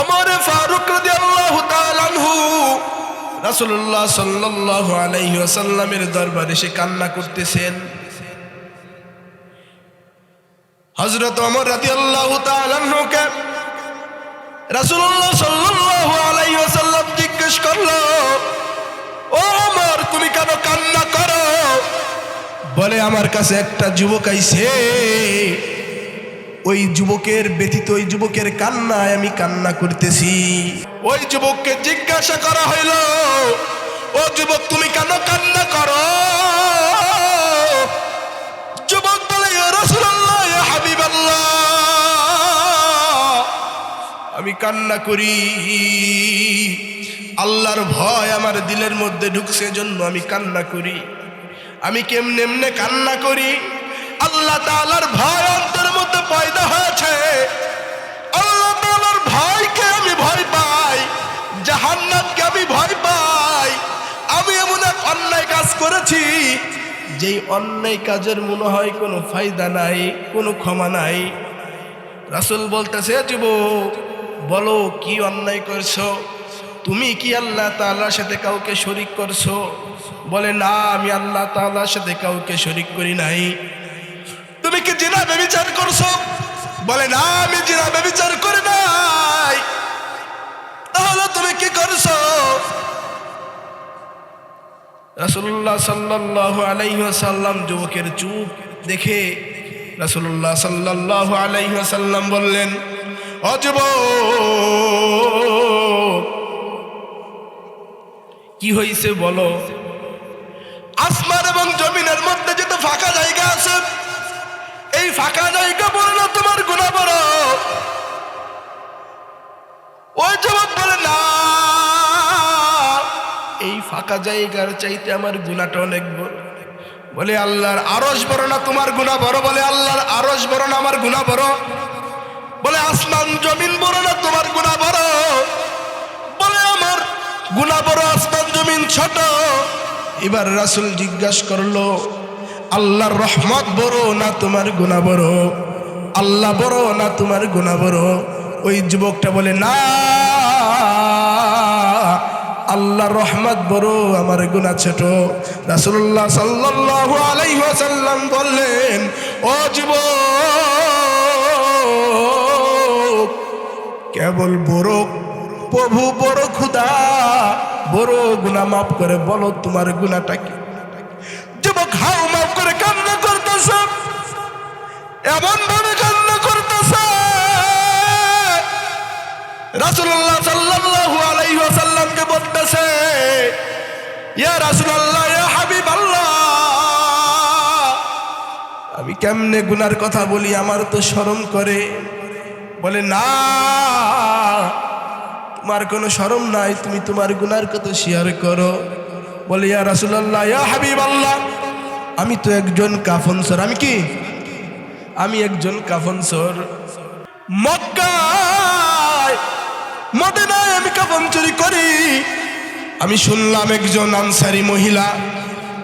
অমর ফারুক রাদিয়াল্লাহু তাআলা আনহু রাসূলুল্লাহ সাল্লাল্লাহু আলাইহি দরবারে সে কান্না করতেছেন। হযরত ওমর রাদিয়াল্লাহু তাআলা আনহুকে রাসূলুল্লাহ সাল্লাল্লাহু আলাইহি ওয়াসাল্লাম জিজ্ঞেস করল, ও ওমর, তুমি কেন কান্না করো? বলে, আমার কাছে একটা যুবক আইছে। ওই যুবকের ব্যতীত ওই যুবকের কান্নায় আমি কান্না করতেছি। ওই যুবককে জিজ্ঞাসা করা হইল, ও যুবক, তুমি কেন কান্না করো? যুবক বলে "ইয়া রাসূলুল্লাহ আমি কান্না করি। আল্লাহর ভয় আমার দিলের মধ্যে ঢুকছে জন্য আমি কান্না করি। আমি কেমনে এমনে কান্না করি? আল্লাহ তাআলার ভয় অন্তরের পয়দা হয়েছে। আল্লাহ তাআলার ভয়কে আমি ভয় পাই, জাহান্নামকে আমি ভয় পাই। আমি এমন এক অন্যায় কাজ করেছি, যেই অন্যায় কাজের মনে হয় কোনো ফায়দা নাই, কোনো ক্ষমা নাই। রাসূল বলতেছে যুবক, বলো, কি অন্যায় করছ? তুমি কি আল্লাহ তাআলার সাথে কাউকে শরিক করছ? বলে, না, আমি আল্লাহ তাআলার সাথে কাউকে শরিক করি নাই। তুমি কি জিনা ব্যভিচার করছ? বলে, না, আমি জিনা ব্যভিচার করি নাই। তাহলে তুমি কি করছ? রাসূলুল্লাহ সাল্লাল্লাহু আলাইহি ওয়াসাল্লাম যুবকের চুপ দেখে রাসূলুল্লাহ সাল্লাল্লাহু আলাইহি ওয়াসাল্লাম বললেন, ও যুবক, কি হয়েছে বলো? আসমান এবং জমিনের মধ্যে যেটা ফাঁকা জায়গা আছে এই ফাঁকা জায়গা বলে না তোমার গুণা বড় ওই যুবক বলে, না। এই ফাঁকা জায়গার চাইতে আমার গুণাটা অনেক বড়। বলে, আল্লাহর আরস বড় না তোমার গুণা বড় বলে, আল্লাহর আরস বড় না আমার গুণা বড় বলে, আসমান জমিন বড় না তোমার গুণা বড় বলে, আমার গুণা বড় আসমান জমিন ছোট। এবার রাসুল জিজ্ঞাসা করল আল্লাহর রহমত বড় না তোমার গুণা বড়? আল্লাহ বড় না তোমার গুণা বড়? ওই যুবকটা বলে, না আল্লাহ রহমত বড়, আমার গুণা ছোট। রাসূলুল্লাহ সাল্লাল্লাহু আলাইহি ওয়াসাল্লাম বললেন, ও যুবক, কেবল বড় প্রভু, বড় খুদা, বড় গুণা মাফ করে বলো তোমার গুণাটা কি? এমন ভাবে কান্না করতেছে। রাসূলুল্লাহ সাল্লাল্লাহু আলাইহি ওয়াসাল্লামকে বলতেছে, ইয়া রাসূলুল্লাহ, ইয়া হাবিবাল্লাহ। আমি কেমনে গুনার কথা বলি, আমার তো শরম করে। বলে, না, তোমার কোনো শরম নাই, তুমি তোমার গুনার কথা শেয়ার করো। বলে, ইয়া রাসূলুল্লাহ, ইয়া হাবিবাল্লাহ, আমি তো একজন কাফনসর আমি কি আমি একজন কাফনসর। মক্কায়, মদিনায় আমি কাফন চুরি করি। আমি শুনলাম একজন আনসারি মহিলা,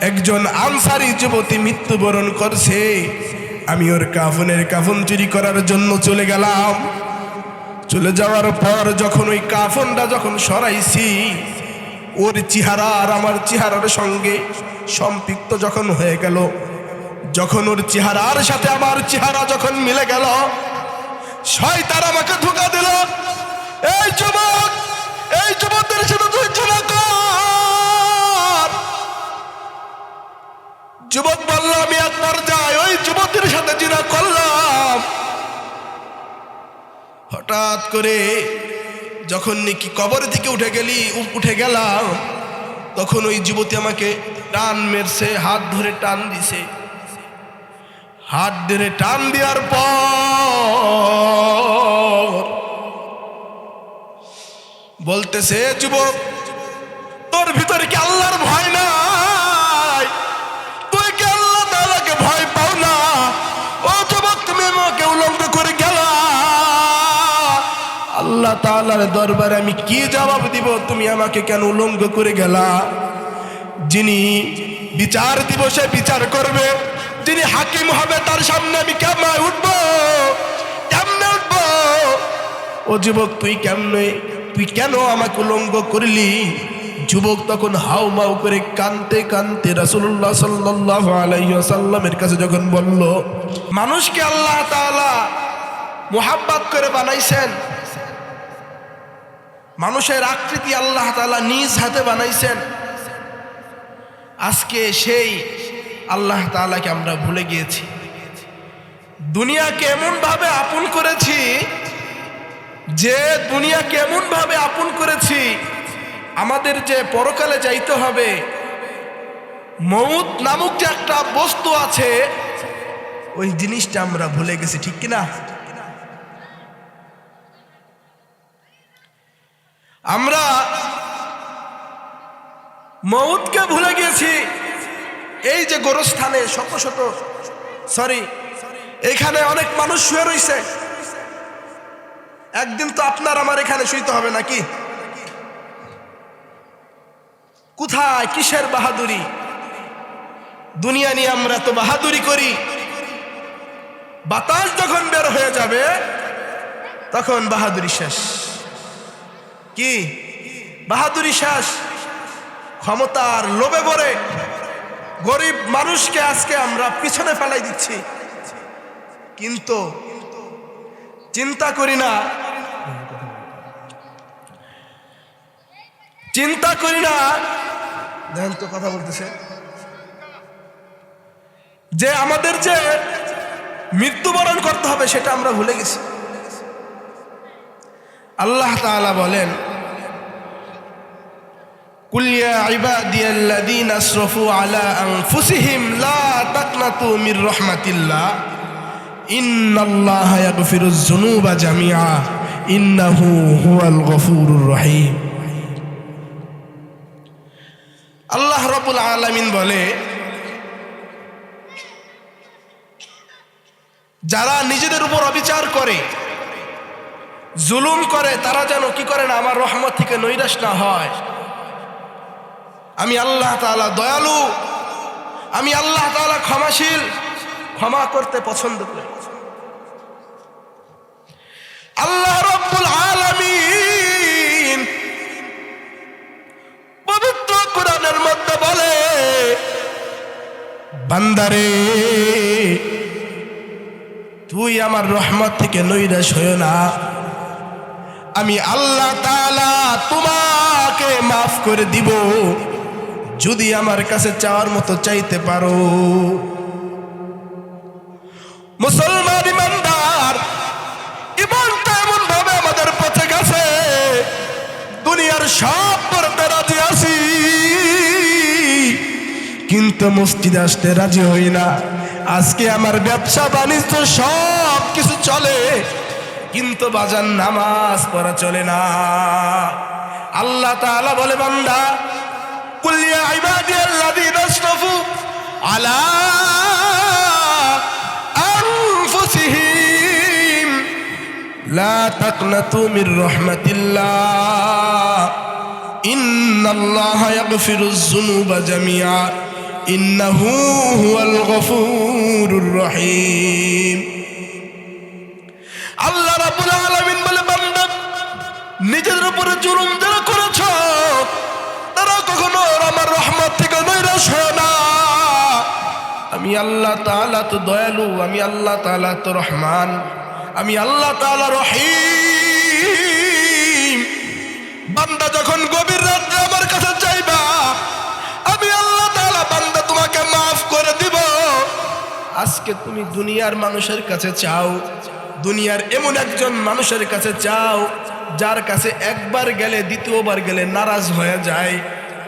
একজন আনসারি যুবতী মৃত্যুবরণ করছে। আমি ওর কাফনের কাফন চুরি করার জন্য চলে গেলাম। চলে যাওয়ার পর যখন ওই কাফনটা যখন সরাইছি, ওর চেহারা আর আমার চেহারার সঙ্গে সম্পৃক্ত যখন হয়ে গেল যখন ওর চেহারার সাথে আমার চেহারা যখন মিলে গেল, শয়তান আমাকে ধোকা দিল। এই যুবক, এই যুবকদের সাথে তুই ঝুলা কর। যুবক বলল, আমি একবার যাই, ওই যুবকের সাথে জিনা করলাম। হঠাৎ করে যখন নাকি কবর থেকে উঠে গেলি উঠে গেলাম, তখন ওই যুবতী আমাকে টান মেরছে, হাত ধরে টান দিছে। হাত ধরে টান দেওয়ার পর বলতেছে "এ যুবক, তোর ভিতরে কি আল্লাহর ভয় নাই? তুই কি আল্লাহ তাআলাকে ভয় পাও না? ও যুবক, তুমি আমাকে উলঙ্গ করে গেলা। আল্লাহ তাআলার দরবারে আমি কি জবাব দিব? তুমি আমাকে কেন উলঙ্গ করে গেলা? যিনি বিচার দিবসে বিচার করবে যিনি হাকিম হবে তার সামনে আমি কেমন উঠবো? কেমনে উঠবো? ও যুবক, তুই কেমনে? তুই কেন আমাকে উলঙ্গ করলি? যুবক তখন হাউ মাউ করে কানতে কানতে রাসুল্লাহ সাল্লাল্লাহু আলাইহি ওয়াসাল্লামের কাছে যখন বলল, মানুষকে আল্লাহ তাআলা মোহাব্বাত করে বানাইছেন, মানুষের আকৃতি আল্লাহ তাআলা নিজ হাতে বানাইছেন, আজকে সেই আল্লাহ তাআলাকে আমরা ভুলে গিয়েছি। দুনিয়াকে এমন ভাবে আপন করেছি যে দুনিয়াকে এমন ভাবে আপন করেছি, আমাদের যে পরকালে যাইতে হবে মৌত নামক যে একটা বস্তু আছে, ওই জিনিসটা আমরা ভুলে গেছি, ঠিক কিনা? আমরা মৌতকে ভুলে গেছি এই যে গোরস্থানে শত শত সরি এখানে অনেক মানুষ শুয়ে রয়েছে একদিন তো আপনার আমার এখানে শুইতে হবে নাকি? কোথায়? কিসের বাহাদুরি? দুনিয়া নিয়ে আমরা তো বাহাদুরি করি। বাতাস যখন বের হয়ে যাবে, তখন বাহাদুরি শেষ। কি? বাহাদুরি শেষ। ক্ষমতার লোভে পড়ে গরিব মানুষকে আজকে আমরা পিছনে ফেলাই দিচ্ছি। কিন্তু চিন্তা করি না। চিন্তা করি না। দেখেন তো কথা বলতেছে। যে আমাদের যে মৃত্যুবরণ করতে হবে সেটা আমরা ভুলে গেছি। আল্লাহ তাআলা বলেন قل يا عبادي الذين اسرفوا على انفسهم لا تقنطوا من رحمة الله إن الله يغفر الذنوب جميعا إنه هو الغفور الرحيم আল্লাহ রবুল আলামিন বলে যারা নিজেদের উপর অবিচার করে জুলুম করে তারা যেন কি করে না আমার রহমত থেকে নৈরাশ না হয় আমি আল্লাহ তাআলা দয়ালু। আমি আল্লাহ তাআলা ক্ষমাশীল। ক্ষমা করতে পছন্দ করি। আল্লাহ রব্বুল আলামিন পবিত্র কোরআনের মধ্যে বলে, বান্দারে, তুই আমার রহমত থেকে নৈরাশ হয়ে না। আমি আল্লাহ তাআলা তোমাকে মাফ করে দিব। যদি আমার কাছে চাওয়ার মতো চাইতে পারো। মুসলমান ইমানদার, ইমানটা এমন ভাবে আমাদের পথে গেছে। দুনিয়ার সব করতে রাজি আছি। কিন্তু মসজিদে আসতে রাজি হই না। আজকে আমার ব্যবসা, বাণিজ্য, সব কিছু চলে। কিন্তু বাজার, নামাজ পড়া চলে না। আল্লাহ তাআলা বলে, বান্দা কুল ইয়া ইবাদিয়াল্লাযীনা আসরাফু আলা আনফুসিহিম। লা তাকনাতু মির রাহমাতিল্লাহ। ইন্নাল্লাহা ইয়াগফিরুয যুনুবা জামিআ। ইন্নাহু হুয়াল গফুরুর রহিম। আল্লাহ রাব্বুল আলামিন বলে, বান্দা, নিজেদের উপরে জুলুম আমি আল্লাহ তাআলা তো দয়ালু, আমি আল্লাহ তালা তো রহমান, আমি আল্লাহ তাআলা রহিম। বান্দা যখন গভীর রাত্রে আমার কাছে চাইবা, আমি আল্লাহ তাআলা বান্দা তোমাকে মাফ করে দিব। আজকে তুমি দুনিয়ার মানুষের কাছে চাও, দুনিয়ার এমন একজন মানুষের কাছে চাও, যার কাছে একবার গেলে, দ্বিতীয়বার গেলে নারাজ হয়ে যায়।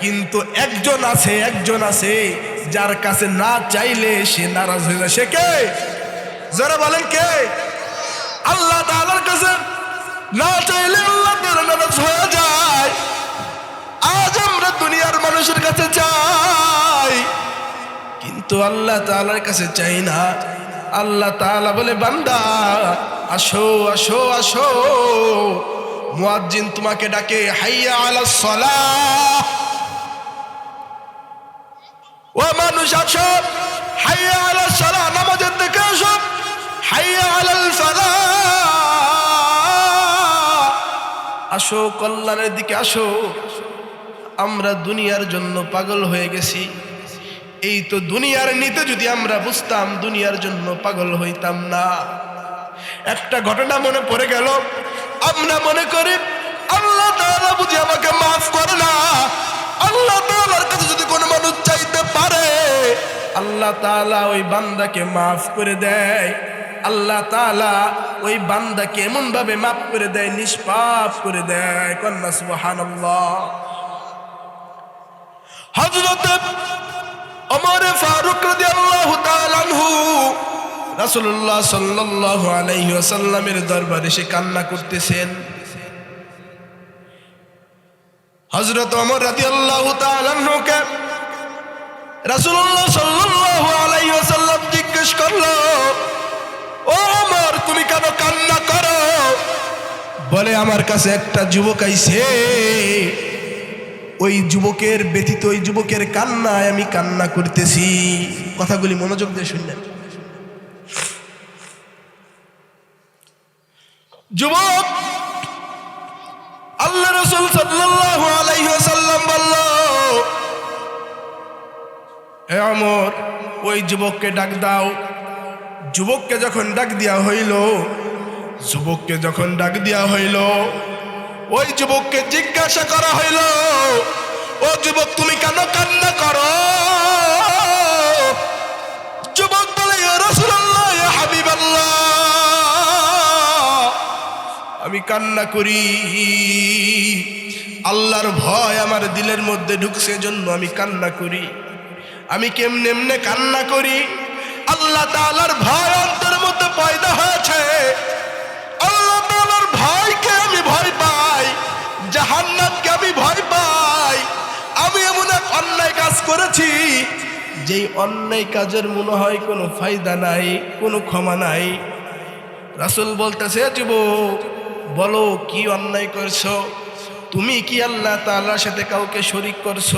কিন্তু একজন আছে একজন আছে যার কাছে না চাইলে সে নারাজ হয়ে যায়। সে কে? যারা বলেন কে? আল্লাহ তাআলার কাছে না চাইলে আল্লাহ নারাজ হয়ে যায়। আজ আমরা দুনিয়ার মানুষের কাছে চাই। কিন্তু আল্লাহ তাআলার কাছে চাই না। আল্লাহ তাআলা বলে, বান্দা, আসো আসো আসো। মুয়াজ্জিন তোমাকে ডাকে, হাইয়া আলাস সালাহ। ও মানুষ আসো হাইয়া আলাস সালাহ নামাজের দিকে আসো, হাইয়া আলাল ফালাহ আসো, কল্যাণের দিকে আসো। আমরা দুনিয়ার জন্য পাগল হয়ে গেছি। এই তো দুনিয়ার নিতে যদি আমরা বুঝতাম, দুনিয়ার জন্য পাগল হইতাম না। একটা ঘটনা মনে পড়ে গেল। আমরা মনে করি, আল্লাহ বুঝি আমাকে মাফ করে না। আল্লাহ তাআলার কাছে যদি কোনো মানুষ চাইতে পারে, আল্লাহ তাআলা ওই বান্দাকে মাফ করে দেয়। আল্লাহ তাআলা ওই বান্দাকে এমন ভাবে মাফ করে দেয়, নিষ্পাপ করে দেয়। কন্যা, সুবহানাল্লাহ। হযরত ওমর ফারুক রাদিয়াল্লাহু তাআলা আনহু রাসূলুল্লাহ সাল্লাল্লাহু আলাইহি ওয়াসাল্লামের দরবারে সে কান্না করতেছেন। হযরত ওমর রাদিয়াল্লাহু তাআলা আনহুকে রাসূলুল্লাহ সাল্লাল্লাহু আলাইহি ওয়াসাল্লাম জিজ্ঞেস করল, ও ওমর, তুমি কেন কান্না করো? বলে, আমার কাছে একটা যুবক আইছে। ওই যুবকের ব্যতীত ওই যুবকের কান্নায় আমি কান্না করতেছি। কথাগুলি মনোযোগ দিয়ে শুনলেন। যুবক আল্লাহ রসুল ওয়াসাল্লাম বলল হে অমর ওই যুবককে ডাক দাও। যুবককে যখন ডাক দেওয়া হইল, যুবককে যখন ডাক দেওয়া হইল, ওই যুবককে জিজ্ঞাসা করা হইল, ও যুবক, তুমি কেন কান্না করো? আমি কান্না করি। আল্লাহর ভয় আমার দিলের মধ্যে ঢুকছে জন্য আমি কান্না করি। আমি কেমনে এমনে কান্না করি? আল্লাহ তাআলার ভয় অন্তর মধ্যে পয়দা হয়েছে। আল্লাহ তাআলার ভয়কে আমি ভয় পাই। জাহান্নামকে আমি ভয় পাই। আমি এমন এক অন্যায় কাজ করেছি, যেই অন্যায় কাজের মনে হয় কোনো ফায়দা নাই, কোনো ক্ষমা নাই। রাসূল বলতেছে যুবক বলো, কি অন্যায় করছ? তুমি কি আল্লাহ তাআলার সাথে কাউকে শরিক করছ?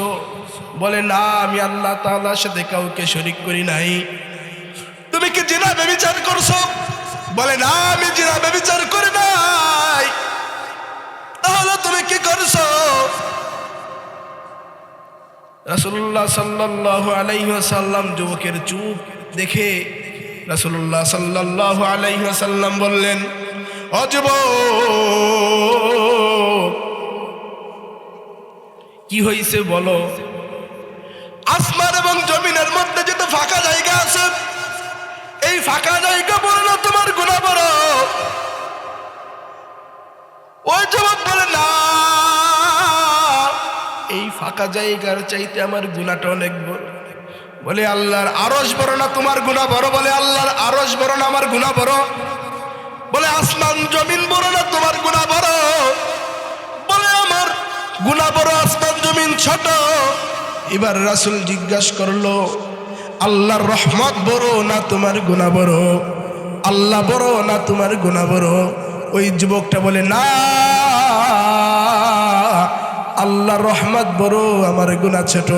বলে, না, আমি আল্লাহ তাআলার সাথে কাউকে শরিক করি নাই। তুমি কি জিনা ব্যভিচার করছ? বলে, না, আমি জিনা ব্যভিচার করি নাই। তাহলে তুমি কি করছ? রাসূলুল্লাহ সাল্লাল্লাহু আলাইহি ওয়াসাল্লাম যুবকের চুপ দেখে রাসূলুল্লাহ সাল্লাল্লাহু আলাইহি ওয়াসাল্লাম বললেন যুবক কি হইছে বলো? আসমান এবং জমিনের মধ্যে যেটা ফাঁকা জায়গা আছে এই ফাঁকা জায়গা বলে না তোমার গুণা বড় ওই যুবক বলে না। এই ফাঁকা জায়গার চাইতে আমার গুণাটা অনেক বড়। বলে আল্লাহর আরস বড় না তোমার গুণা বড় বলে আল্লাহর আরস বড় না আমার গুণা বড় বলে, আসমান জমিন বড় না, তোমার গুণা বড়। বলে, আমার গুণা বড়, আসমান জমিন ছোট। এবার রাসুল জিজ্ঞাসা করল, আল্লাহর রহমত বড় না তোমার গুণা বড়? আল্লাহ বড় না তোমার গুণা বড়? ওই যুবকটা বলে, না, আল্লাহর রহমত বড়, আমার গুণা ছোট।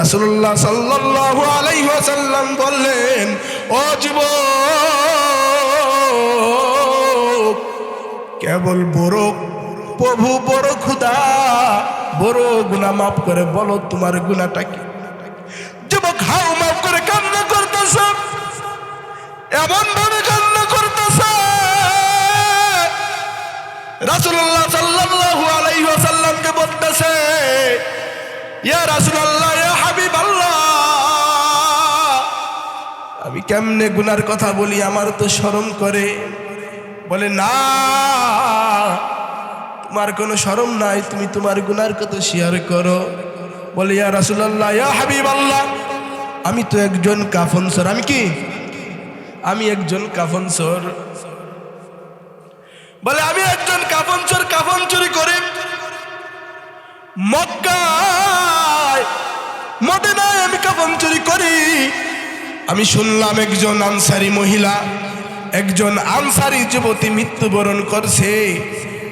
রাসূলুল্লাহ সাল্লাল্লাহু আলাইহি ওয়াসাল্লাম বললেন, ও যুবক কেবল বড় প্রভু বড় খুদা বড় গুণা মাফ করে, বলো তোমার গুণাটা কি? যুবক হাও মাফ করে কান্না করতেছ। এমন ভাবে কান্না করতেছ। রাসূলুল্লাহ সাল্লাল্লাহু আলাইহি ওয়াসাল্লামকে বলতেছে, ইয়া রাসূলুল্লাহ, ইয়া হাবিবাল্লাহ। আমি কেমনে গুনার কথা বলি, আমার তো শরম করে। বলে, না, তোমার কোনো শরম নাই, তুমি তোমার গুনার কথা শেয়ার করো। বলে, ইয়া রাসূলুল্লাহ, ইয়া হাবিবাল্লাহ, আমি তো একজন কাফনসর। আমি কি? আমি একজন কাফনসর। বলে, আমি একজন কাফন চোর কাফন চুরি করি মক্কায় আমি কাফন চুরি করি। আমি শুনলাম একজন আনসারি মহিলা একজন আনসারি যুবতী মৃত্যুবরণ করছে।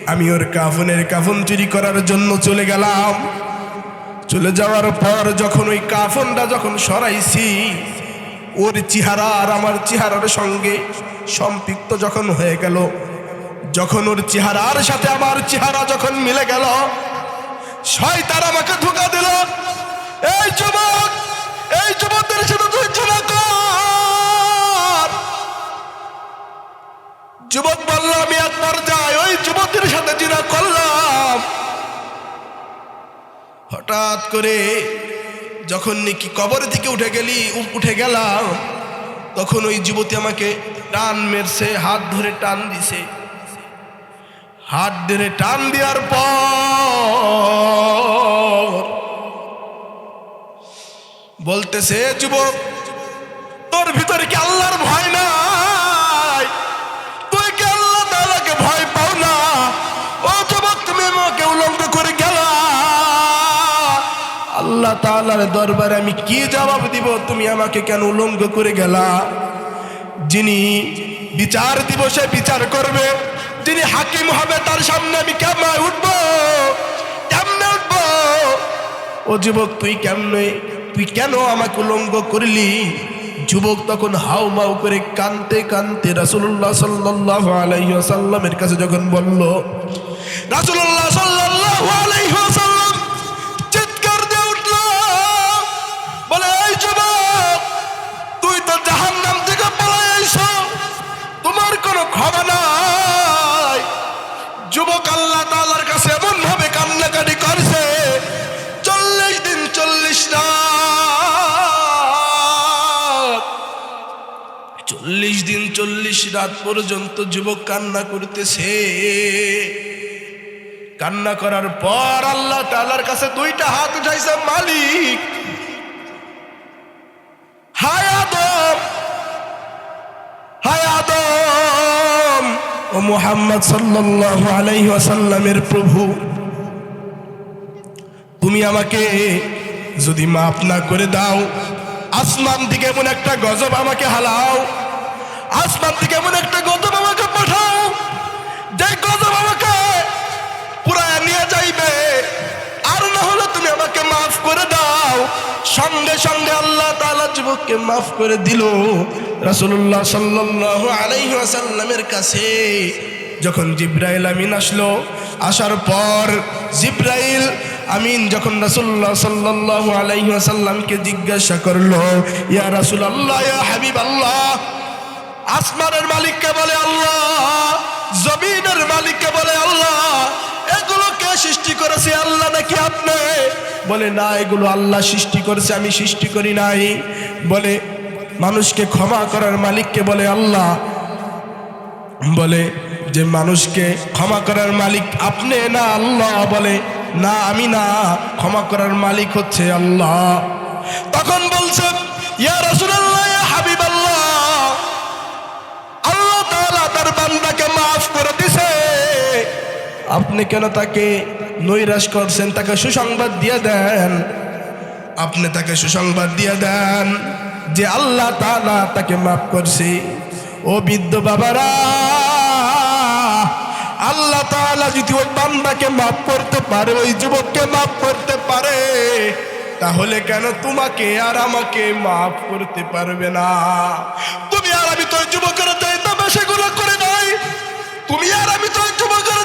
আমি ওর কাফনের কাফন চুরি করার জন্য চলে গেলাম। চলে যাওয়ার পর যখন ওই কাফনটা যখন সরাইছি, ওর চেহারা আর আমার চেহারার সঙ্গে সম্পৃক্ত যখন হয়ে গেল, যখন ওর চেহারার সাথে আমার চেহারা যখন মিলে গেল, শয়তান আমাকে ধোকা দিল। এই যুবক, এই যুবকদের সাথে তুই জিনা কর। যুবক বলল, আমি এক পর্যায়ে ওই যুবকের সাথে জিনা করলাম। হঠাৎ করে যখন নাকি কবর থেকে উঠে গেলি উঠে গেলাম, তখন ওই যুবতী আমাকে টান মেরছে, হাত ধরে টান দিছে। হাত ধরে টান দেওয়ার পর বলতেছে, যুবক, তোর ভিতরে কি আল্লাহর ভয় নাই? আল্লাহ তাআলার দরবারে আমি কি জবাব দিব? তুমি আমাকে কেন উলঙ্গ করে গেলা? যিনি বিচার দিবসে বিচার করবে, যিনি হাকিম হবে তার সামনে আমি কেমন উঠবো? কেমনে উঠবো? ও যুবক, তুই কেমনে, তুই কেন আমাকে উলঙ্গ করলি? যুবক তখন হাউ মাউ করে কানতে কানতে রাসুল্লাহ সাল্লাল্লাহু আলাইহি ওয়াসাল্লামের কাছে যখন বলল, রাসূলুল্লাহ সাল্লাল্লাহু আলাইহি রাত পর্যন্ত যুবক কান্না করতেছে। কান্না করার পর আল্লাহ তাআলার কাছে দুইটা হাত উঠাইছে, মালিক। হায় আদম হায় আদম। ও মুহাম্মদ ওয়াসাল্লামের প্রভু, তুমি আমাকে যদি মাফ না করে দাও, আসমান থেকে এমন একটা গজব আমাকে হালাও। আসমান থেকে এমন একটা গজব আমাকে পাঠাও। যে গজব আমাকে পুরায় নিয়ে যাইবে, আর না হলে তুমি আমাকে মাফ করে দাও। সঙ্গে সঙ্গে আল্লাহ তাআলা যুবককে মাফ করে দিল। রাসূলুল্লাহ সাল্লাল্লাহু আলাইহি ওয়াসাল্লামের কাছে যখন জিব্রাইল আমিন আসলো, আসার পর জিব্রাইল আমিন যখন রাসূলুল্লাহ সাল্লাল্লাহু আলাইহি ওয়াসাল্লামকে জিজ্ঞাসা করল, ইয়া রাসূলুল্লাহ, ইয়া হাবিবাল্লাহ আসমানের মালিককে বলে আল্লাহ, জমিনের মালিককে বলে আল্লাহ, এগুলো কে সৃষ্টি করেছে? আল্লাহ নাকি আপনি? বলে, না, এগুলো আল্লাহ সৃষ্টি করেছে, আমি সৃষ্টি করি নাই। বলে, মানুষকে ক্ষমা করার মালিককে বলে আল্লাহ। বলে, যে মানুষকে ক্ষমা করার মালিক আপনি না আল্লাহ? বলে, না, আমি না, ক্ষমা করার মালিক হচ্ছে আল্লাহ। তখন বলছে, ইয়া রাসূলুল্লাহ, ইয়া হাবিবাল্লাহ আল্লাহ আপনি কেন তাকে নৈরাশ করছেন? তাকে সুসংবাদ দিয়ে দেন। আপনি তাকে সুসংবাদ দিয়ে দেন যে আল্লাহ তাআলা তাকে মাফ করছে। ও বৃদ্ধ বাবারা, আল্লাহ তাআলা যদি ওই বান্দাকে মাফ করতে পারে, ওই যুবককে মাফ করতে পারে, তাহলে কেন তোমাকে আর আমাকে মাফ করতে পারবে না? তুমি আর আমি তো যুবকের চাইতে বেশি গুলো করে নাই তুমি আর আমি তো যুবকের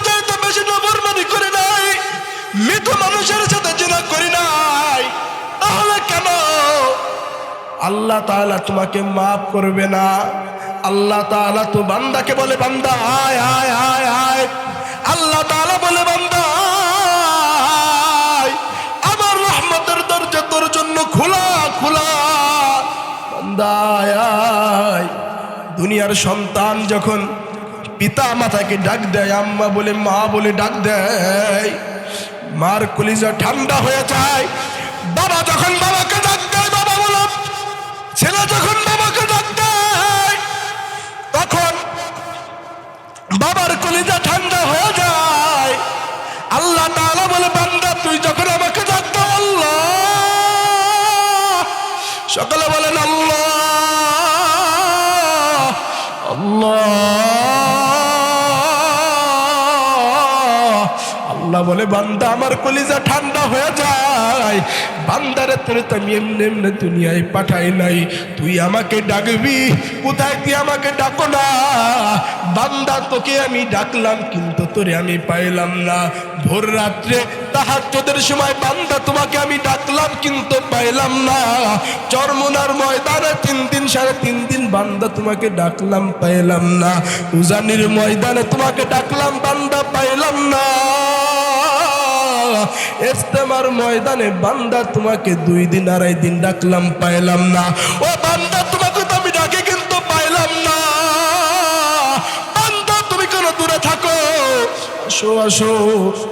মৃত মানুষের সাথে জিনা করি নাই, তাহলে কেন? আল্লাহ তাআলা তোমাকে মাফ করবে না। আল্লাহ তাআলা তো বান্দাকে বলে, বান্দা আয় আয় আয় আয় আল্লাহ তাআলা বলে, বান্দা। আমার রহমতের দরজা তোর জন্য খোলা খোলা। বান্দা দুনিয়ার সন্তান যখন পিতা মাতাকে ডাক দেয়, আম্মা বলে, মা বলে, ডাক দেয়। মার কলিজা ঠান্ডা হয়ে যায়। বাবা যখন বাবাকে ডাক দেয়, বাবা বলো, ছেলে যখন বাবাকে ডাক দেয়, তখন বাবার কলিজা ঠান্ডা হয়ে যায়। আল্লাহ তাআলা বলে, বান্দা, তুই যখন আমাকে ডাক দাও, আল্লাহ। সকলে বলেন, আল্লাহ আল্লাহ। আল্লাহ বলে, বান্দা, আমার কলিজা ঠান্ডা হয়ে যায়। বান্দারে তোরে তো আমি এমনি এমনি দুনিয়ায় পাঠাই নাই। তুই আমাকে ডাকবি, কোথায় তুই আমাকে ডাকো না? বান্দা, তোকে আমি ডাকলাম, কিন্তু তোরে আমি পাইলাম না। ভোর রাত্রে তাহার তোদের সময় বান্দা, তোমাকে আমি ডাকলাম, কিন্তু পাইলাম না। চরমনার ময়দানে তিন দিন, সাড়ে তিন দিন বান্দা, তোমাকে ডাকলাম, পাইলাম না। উজানির ময়দানে তোমাকে ডাকলাম, বান্দা, পাইলাম না। ইস্তেমার ময়দানে বান্দা তোমাকে দুই দিন আড়াই দিন ডাকলাম, পাইলাম না। ও বান্দা, তোমাকে তো আমি ডাকে কিন্তু পাইলাম না। বান্দা, তুমি কেন দূরে থাকো। আসো আসো,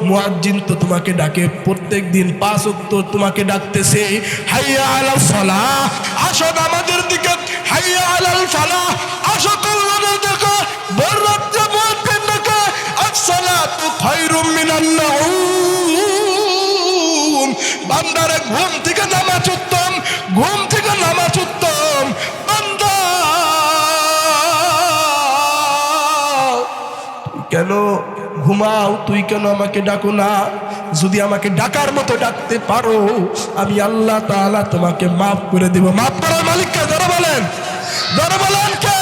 মুয়াজ্জিন তো তোমাকে ডাকে, প্রত্যেক দিন পাঁচ উত্তর তোমাকে ডাকতেছে, হাইয়া আলাল সালা আসো নামাজের দিকে, হাইয়া আলাল ফালা আসো কল্যাণের দিকে ভোর রাত্রে মুয়াজ্জিন ডাকে, আসসালাতু খায়রুম মিনান নাউম। বান্দারে ঘুম থেকে নামাজ উত্তম, ঘুম থেকে নামাজ উত্তম। কেন ঘুমাও? তুই কেন আমাকে ডাকো না? যদি আমাকে ডাকার মতো ডাকতে পারো, আমি আল্লাহ তাআলা তোমাকে মাফ করে দেব। মাফ করার মালিককে ধরে বলেন। ধরে বলেন কে?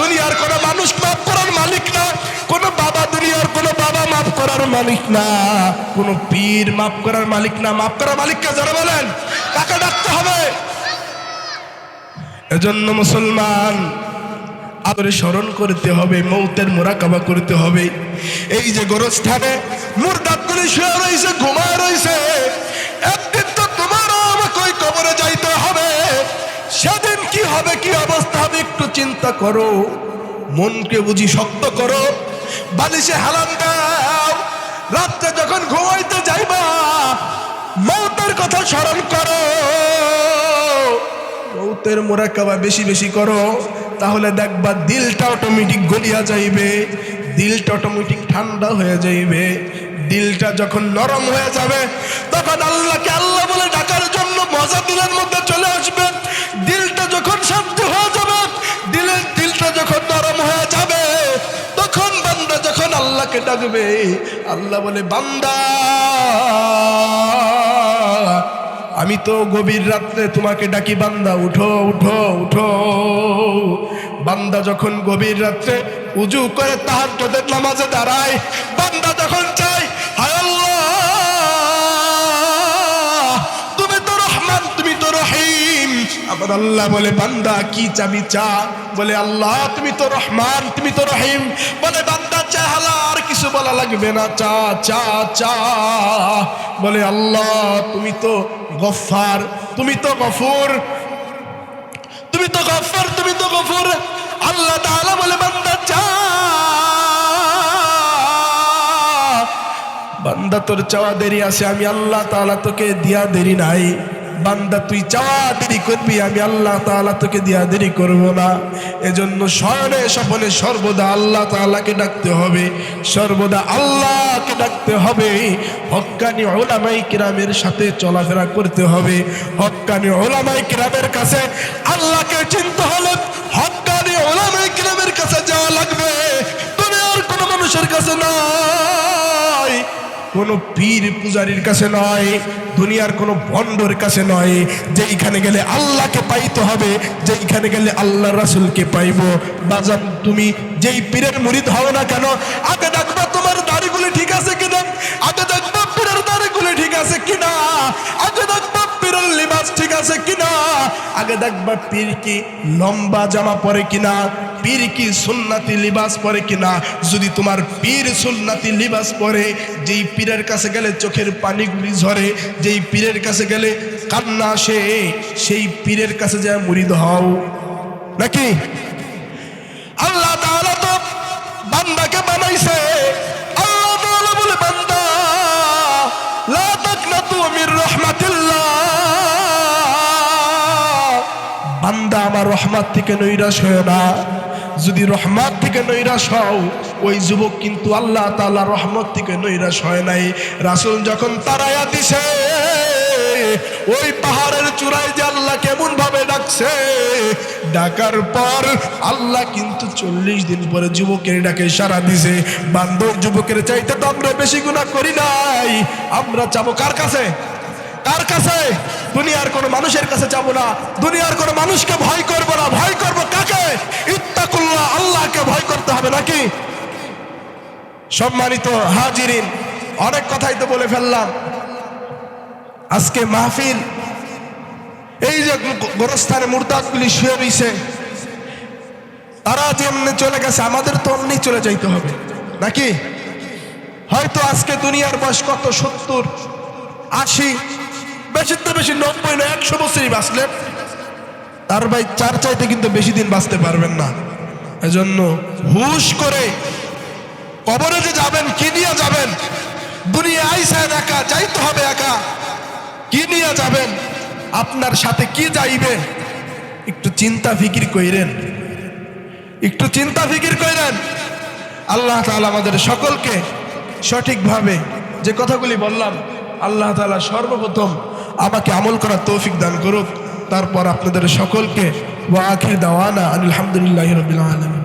দুনিয়ার কোনো মানুষ মাফ করার মালিক না, কোনো বাবা দুনিয়ার কোনো বাবা মাফ করার মালিক না, কোনো পীর মাফ করার মালিক না। মাফ করার মালিককে ধরে বলেন, কাকে ডাকতে হবে? এজন্য মুসলমান, আদরে স্মরণ করতে হবে, মৌতের মোরাকাবা করতে হবে। এই যে গোরস্থানে মুরদাতগুলি শুয়ে রয়েছে ঘুমায় রয়েছে একদিন তো তোমারও আমাকে ওই কবরে হবে সেদিন কি হবে, কি অবস্থা হবে একটু চিন্তা করো। মনকে বুঝি শক্ত করো। বালিশে হালাম দাও। রাত্রে যখন ঘুমাইতে যাইবা, মৌতের কথা স্মরণ করো। মৌতের মোরাকাবা বেশি বেশি করো। তাহলে দেখবা দিলটা অটোমেটিক গলিয়া যাইবে। দিলটা অটোমেটিক ঠান্ডা হয়ে যাইবে। দিলটা যখন নরম হয়ে যাবে, তখন আল্লাহকে আল্লাহ বলে ডাকার জন্য মজা দিলের মধ্যে চলে আসবে আল্লাহকে ডাকবে? আল্লাহ বলে, বান্দা, আমি তো গভীর রাত্রে তোমাকে ডাকি, বান্দা, উঠো উঠো উঠো। বান্দা যখন গভীর রাত্রে উজু করে তাহার তোদের নামাজে দাঁড়ায়, বান্দা যখন চাই হায় আল্লাহ, তুমি তো রহমান, তুমি তো রহিম। আমার আল্লাহ বলে, বান্দা, কি চাবি চা? বলে, আল্লাহ, তুমি তো রহমান, তুমি তো রহিম। বলে, বান্দা বলা লাগবে না, চা চা চা। বলে, আল্লাহ, তুমি তো গফার তুমি তো গফুর। তুমি তো গফার তুমি তো গফুর। আল্লাহ তাআলা বলে, বান্দা, চা। বান্দা, তোর চাওয়া দেরি আছে, আমি আল্লাহ তাআলা তোকে দিয়া দেরি নাই। বান্দা, তুই চাওয়া দেরি করবি, আমি আল্লাহ তাআলা তোকে দিয়া দেরি করব না। এজন্য শয়নে স্বপনে সর্বদা আল্লাহ তাআলাকে ডাকতে হবে, সর্বদা আল্লাহকে ডাকতে হবে। হক্কানি ওলামাই কিরামের সাথে চলাফেরা করতে হবে। হক্কানি ওলামাই কিরামের কাছে আল্লাহকে চিনতে হলে হক্কানি ওলামাই কিরামের কাছে যাওয়া লাগবে। তুমি আর কোনো মানুষের কাছে নয় কোনো পীর পূজারীর কাছে নয়, দুনিয়ার কোনো ভণ্ডর কাছে নয় যেইখানে গেলে আল্লাহকে পাইতে হবে যেইখানে গেলে আল্লাহ রাসুলকে পাইব। বাজান, তুমি যেই পীরের মুরিদ হও না কেন, আগে দেখবা তোমার দাড়িগুলি ঠিক আছে কিনা, আগে দেখবা পীরের দাড়িগুলি ঠিক আছে কিনা, আগে দেখবা পীরের লিবাস ঠিক আছে কিনা? আগে দেখবা পীর কি লম্বা জামা পরে কিনা পীর কি সুন্নাতি লিবাস পরে কিনা। যদি তোমার পীর সুন্নাতি লিবাস পরে, যেই পীরের কাছে গেলে চোখের পানিগুলি ঝরে, যেই পীরের কাছে গেলে কান্না আসে, সেই পীরের কাছে যা মুরিদ হও। নাকি? আল্লাহ তাআলা তো বান্দাকে বানাইছে। বান্দা আমার রহমত থেকে নৈরাশ হয় না। যদি রহমত থেকে নৈরাশ হও, ওই যুবক কিন্তু আল্লাহ তাআলা রহমত থেকে নৈরাশ হয় নাই। রাসূল যখন তারায়া দিছে, ওই পাহাড়ের চূড়ায় যে আল্লাহ কেমন ভাবে ডাকছে, ডাকার পর আল্লাহ কিন্তু চল্লিশ দিন পরে যুবকের ডাকে সারা দিছে বান্ধব যুবকের চাইতে তো আমরা বেশি গুণা করি নাই, আমরা যাব কার কাছে? কার কাছে দুনিয়ার কোনো মানুষের কাছে যাব না। দুনিয়ার কোনো মানুষকে ভয় করব না। ভয় করব কাকে? ইত্তাকুল্লাহ, আল্লাহকে ভয় করতে হবে নাকি? সম্মানিত হাজিরিন, অনেক কথাই তো বলে ফেললাম। আজকে মাহফিল, এই যে গোরস্থানে মুরতাদগুলি শুয়ে রইছে, তারা যেমনি চলে গেছে, আমাদের তো অমনি চলে যাইতে হবে, নাকি? হয়তো আজকে দুনিয়ার বয়স কত? সত্তর, আশি বেশি তো বেশি নব্বই না একশো বছরই বাঁচলেন তার ভাই চার চাইতে কিন্তু বেশি দিন বাঁচতে পারবেন না। এজন্য হুশ করে কবরে যে যাবেন, কি নিয়ে যাবেন? দুনিয়া আইসেন একা, যাইতে হবে একা। কি নিয়ে যাবেন? আপনার সাথে কি যাইবে? একটু চিন্তা ফিকির কইরেন। একটু চিন্তা ফিকির কইরেন। আল্লাহ তাআলা আমাদের সকলকে সঠিকভাবে যে কথাগুলি বললাম, আল্লাহ তাআলা সর্বপ্রথম আমাকে আমল করার তৌফিক দান করুক। তারপর আপনাদের সকলকে ওয়া আখির দাওয়ানা আলহামদুলিল্লাহ রাব্বিল আলামিন।